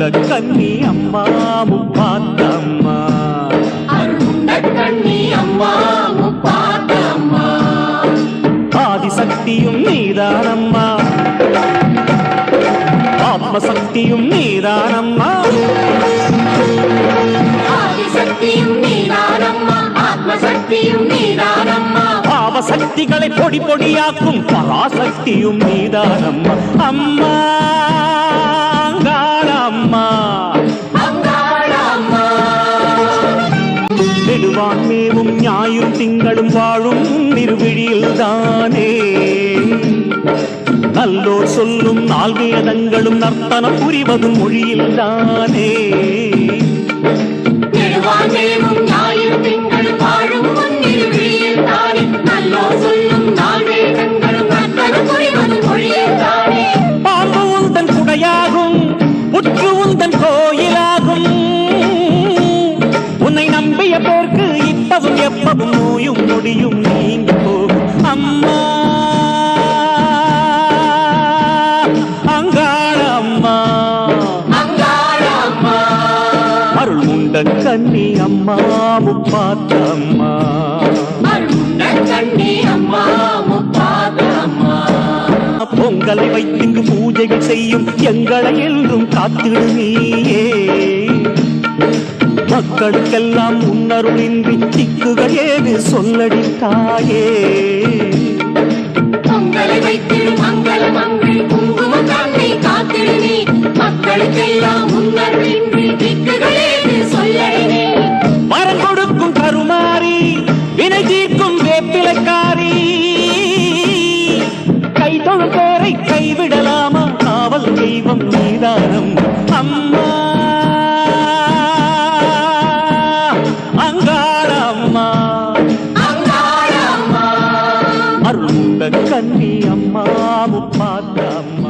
அருள்முண்ட கன்னி அம்மா முப்பாத்தம்மா அருண்ட கண்ணி அம்மா முப்பாத்தம்மா. ஆதிசக்தியும் நீதானம்மா ஆத்மசக்தியும் நீதானம்மா ஆதிசக்தியும் நீதானம்மா. ஆத்மசக்தியும் நீதானம்மா. பாவசக்திகளை பொடி பொடியாக்கும் பராசக்தியும் நீதானம்மா. அம்மா. நெடுவான் மேவும் ஞாயிறு திங்களும் வாழும் திருவிழியில் தானே நல்லோர் சொல்லும் நால்வேதங்களும் நர்த்தனம் புரிவதும் மொழியில் தானே நெடுவானேவும் இப்பவும் எப்பவும் நோயும் நொடியும் நீங்கி போகும். அம்மா அங்காள அம்மா. முப்பாத்த அம்மா. கண்ணி அம்மா பொங்கலை வைத்திங்கு பூஜைகள் செய்யும் எங்களை என்றும் காத்திடு நீயே. மக்களுக்கெல்லாம் முன்னருளின்றி திக்குகள் ஏது சொல்லடி தாயே? பொங்கலை வைத்திடும் மங்கள மங்கள் குங்குமம் தன்னை காத்திடுனி மக்களுக்கெல்லாம் முன்னர் இன்றி திக்குகளேது சொல்லடினே மரம் கொடுக்கும் கருமாறி வினை தீர்க்கும் வேப்பிலைக்காரி. கை தொழும் பேரை கைவிடலாமா? காவல் தெய்வம் நீதானம். அம்மா అంగారమ్మ. అరుణ కన్నీ అమ్మ ముప్పాతమ్మ